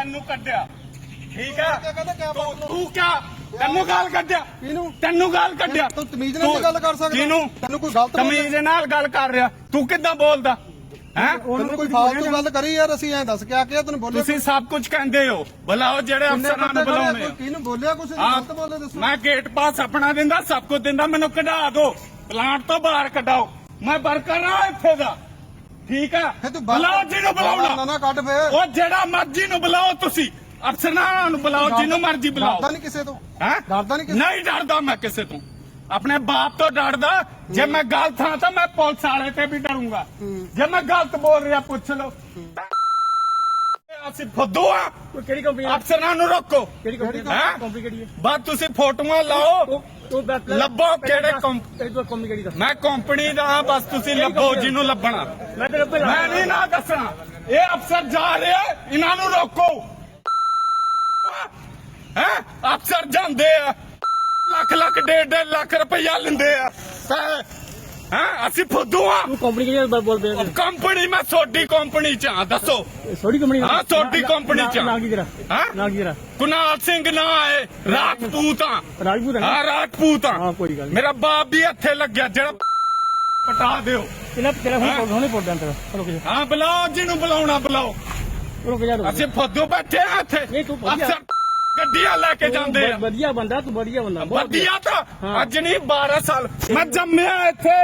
ਤੈਨੂੰ ਕੱਢਿਆ। ਠੀਕ ਹੈ ਤੂੰ ਤੂੰ ਕਿਆ? ਤੈਨੂੰ ਗਾਲ ਕੱਢਿਆ? ਕਿਹਨੂੰ? ਤੈਨੂੰ ਗਾਲ ਕੱਢਿਆ? ਤੂੰ ਤਮੀਜ਼ ਨਾਲ ਗੱਲ ਕਰ ਸਕਦਾ। ਕਿਹਨੂੰ? ਤੈਨੂੰ ਕੋਈ ਗਲਤ? ਤਮੀਜ਼ ਨਾਲ ਗੱਲ ਕਰ ਰਿਹਾ। ਤੂੰ ਕਿੱਦਾਂ ਬੋਲਦਾ? ਹੈ? ਤੈਨੂੰ ਕੋਈ ਫਾਲਤੂ ਗੱਲ ਕਰੀ ਯਾਰ ਅਸੀਂ ਐਂ ਦੱਸ ਕਿਆ ਕਿਹਾ ਤੈਨੂੰ ਬੋਲਿਆ ਤੁਸੀਂ ਸਭ ਕੁਝ ਕਹਿੰਦੇ ਹੋ। ਬੁਲਾਓ ਜਿਹੜੇ ਅਫਸਰਾਂ ਨੂੰ ਬੁਲਾਉਣੇ ਆ। ਕਿਹਨੂੰ ਬੋਲਿਆ ਕੁਛ? ਗਲਤ ਬੋਲੇ ਦੱਸੋ। ਮੈਂ ਗੇਟ ਪਾਸ ਆਪਣਾ ਦਿੰਦਾ ਸਭ ਕੁਝ ਦਿੰਦਾ ਮੈਨੂੰ ਕਢਾ ਦਿਓ। ਪਲਾਂਟ ਤੋਂ ਬਾਹਰ ਕਢਾਓ। ਮੈਂ ਵਰਕਰ ਆ ਇੱਥੇ ਦਾ। ਠੀਕ ਹੈ ਫੇ ਤੂੰ ਬਾਹਰ- ਬੁਲਾਓ ਜਿਹਨੂੰ ਨਾ ਬੁਲਾਉਣਾ। ਨਾ ਕੱਢ ਫੇ। ਉਹ ਜਿਹੜਾ ਮਰਜ਼ੀ ਨੂੰ ਬੁਲਾਓ ਤੁਸੀਂ। ਅਫਸਰਾਂ ਨੂੰ ਬੁਲਾਓ ਜਿਹਨੂੰ ਮਰਜ਼ੀ ਬੁਲਾਓ। ਡਰਦਾ ਨਹੀਂ ਕਿਸੇ ਤੋਂ। ਹੈ? ਡਰਦਾ ਨਹੀਂ ਕਿਸੇ ਨਹੀਂ ਡਰਦਾ ਮੈਂ ਕਿਸੇ ਤੋਂ। ਆਪਣੇ ਬਾਪ ਤੋਂ ਡਰਦਾ। ਜੇ ਮੈਂ ਗਲਤ ਥਾਂ ਤਾਂ ਮੈਂ ਪੁਲਿਸ ਵਾਲੇ ਤੇ ਵੀ ਡਰੂੰਗਾ। ਜੇ ਮੈਂ ਗਲਤ ਬੋਲ ਰਿਹਾ ਪੁੱਛ ਲਓ। ਅਸੀਂ ਫੁੱਦੂ ਆ? ਕਿਹੜੀ ਕੰਪਨੀ ਅਫਸਰਾਂ ਨੂੰ ਰੋਕੋ। ਕਿਹੜੀ ਕੰਪਨੀ ਹੈਂ? ਕੰਪਨੀ ਕਿਹੜੀ ਹੈ? ਬਾਅਦ ਤੁਸੀਂ ਫੋਟੋਆਂ ਲਾਓ। ਉਹ ਉਹ ਬੈਕ ਲੱਭੋ ਕਿਹੜੇ ਕੰਪ- ਇਹ ਤੋਂ ਕੰਪਨੀ ਕਿਹੜੀ ਦਾ ਮੈਂ ਕੰਪਨੀ ਦਾ ਹਾਂ, ਬਸ ਤੁਸੀਂ ਲੱਭੋ ਜਿਹਨੂੰ ਲੱਭਣਾ। ਮੈਂ ਨਹੀਂ ਨਾ ਦੱਸਣਾ। ਇਹ ਅਫਸਰ ਜਾ ਰਿਹਾ ਇਹਨਾਂ ਨੂੰ ਰੋਕੋ। ਹੈ? ਅਫਸਰ ਜਾਂਦੇ ਆ। ਲੱਖ ਲੱਖ ਡੇਢ ਡੇਢ ਲੱਖ ਰੁਪਇਆ ਲੈਂਦੇ ਆ। ਹੈ ਅਸੀਂ ਫੁੱਦੂ ਆ। ਤੂੰ ਕੰਪਨੀ ਕਿਹੜੀ ਦਾ ਬੋਲ ਪਿਆ ਕੰਪਨੀ ਮੈਂ ਛੋਟੀ ਕੰਪਨੀ ਚ ਆ ਦੱਸੋ। ਛੋਟੀ ਕੰਪਨੀ ਹਾਂ, ਛੋਟੀ company ਚ। ਨਾ ਕੀ ਤੇਰਾ ਹਾਂ? ਨਾ ਕੀ ਤੇਰਾ ਕੁਨਾਲ ਸਿੰਘ ਨਾ ਹੈ ਰਾਜਪੂਤ ਆ। ਰਾਜਪੂਤ ਹੈ? ਹਾਂ ਰਾਜਪੂਤ ਆ। ਹਾਂ ਕੋਈ ਗੱਲ ਨਹੀਂ ਮੇਰਾ ਬਾਪ ਵੀ ਇੱਥੇ ਲੱਗਿਆ ਜਿਹੜਾ ਪਟਾ ਦਿਓ। ਕਿੰਨਾ ਤੇਰਾ ਹਾਂ। ਹੁਣ ਹੁਣੇ ਪੋਡਾਂ ਤੇਰਾ ਰੁਕ ਜਾ ਹਾਂ ਬੁਲਾਓ ਜਿਹਨੂੰ ਬੁਲਾਉਣਾ ਬੁਲਾਓ। ਰੁਕ ਜਾ। ਅਸੀਂ ਫੱਦੂ ਬੈਠੇ ਆ ਇੱਥੇ। ਨਹੀਂ, ਤੂੰ ਗੱਡੀਆਂ ਲੈ ਕੇ ਜਾਂਦੇ ਆ। ਵਧੀਆ ਬੰਦਾ ਤੂੰ ਵਧੀਆ ਬੰਦਾ ਵਧੀਆ। ਤਾਂ। ਅੱਜ ਨਹੀਂ 12 ਸਾਲ। ਮੈਂ ਜੰਮਿਆ ਇੱਥੇ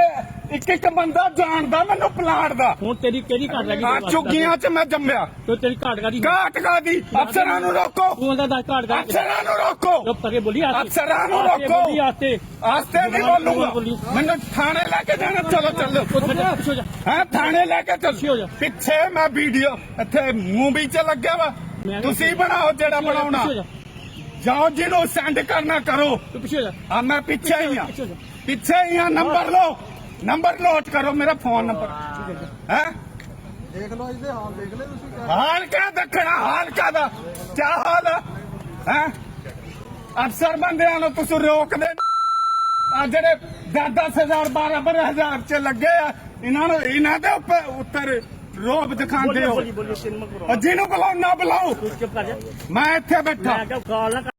ਇੱਕ ਇੱਕ ਬੰਦਾ ਜਾਣਦਾ ਮੈਨੂੰ ਪਲਾਟ ਦਾ। ਹੁਣ ਤੇਰੀ ਕਿਹੜੀ ਘਾਟ ਲੱਗੀ ਆ ਚੁੱਗੀਆਂ 'ਚ ਮੈਂ ਜੰਮਿਆ। ਤੂੰ ਤੇਰੀ ਘਾਟ ਕਾਦੀ ਘਾਟ ਕਾਦੀ ਅਫਸਰਾਂ ਨੂੰ ਰੋਕੋ। ਤੂੰ ਦੱਸ ਘਾਟ ਕਾਦੀ ਅਫਸਰਾਂ ਨੂੰ ਰੋਕੋ। ਚੁੱਪ ਕਰਕੇ ਬੋਲੀ ਆਸਤੇ। ਅਫਸਰਾਂ ਨੂੰ ਰੋਕੋ। ਬੋਲੀ ਆਸਤੇ। ਆਸਤੇ ਨਹੀਂ ਬੋਲੂਗਾ। ਮੈਨੂੰ ਥਾਣੇ ਲੈ ਕੇ ਜਾਣਾ ਚਲੋ ਚੱਲੋ। ਹੋ ਥਾਣੇ ਲੈ ਕੇ। ਚੱਲ। ਪਿੱਛੇ ਮੈਂ ਵੀਡੀਓ ਇੱਥੇ ਮੂਵੀ 'ਚ ਲੱਗਿਆ ਵਾ। ਤੁਸੀਂ ਬਣਾਓ ਜਿਹੜਾ ਹੋ ਬਣਾਉਣਾ। ਜਾਓ ਜਿਹਨੂੰ ਸੈਂਡ ਕਰਨਾ ਕਰੋ। ਤੂੰ ਪਿੱਛੇ ਹੋ ਜਾ। ਆ ਮੈਂ ਪਿੱਛੇ ਹੀ ਆ। ਪਿੱਛੇ ਹੋ ਹੀ ਆ ਨੰਬਰ ਲਓ। ਨੰਬਰ ਨੋਟ ਕਰੋ ਮੇਰਾ ਫੋਨ ਨੰਬਰ ਹੈ? ਦੇਖ ਲਓ ਇਹਦੇ ਹਾਲ ਦੇਖ ਲੈ ਤੁਸੀਂ ਹਾਲ ਕਿਆ ਦੱਖਣਾ ਹਾਲ ਕਾਦਾ ਕਿਆ ਹਾਲ ਹੈ? ਅਫਸਰ ਬੰਦਿਆਂ ਨੂੰ ਤੁਸੀਂ ਰੋਕਦੇ ਆ ਜਿਹੜੇ 10-10000 12-12000 ਚ ਲੱਗੇ ਆ ਇਹਨਾਂ ਨੂੰ ਇਹਨਾਂ ਦੇ ਉੱਪਰ ਉੱਤਰ ਰੋਬ ਦਿਖਾਉਂਦੇ ਹੋ ਬੋਲੀ ਬੋਲੀ ਤੈਨੂੰ ਮੈਂ ਉਹ ਜਿਹਨੂੰ ਬੁਲਾਓ ਨਾ ਬੁਲਾਓ ਤੂੰ ਚੁੱਪ ਕਰ ਜਾ ਮੈਂ ਇੱਥੇ ਬੈਠਾ ਮੈਂ ਕਿਹਾ ਕਾਲ ਨਾ ਕਰ।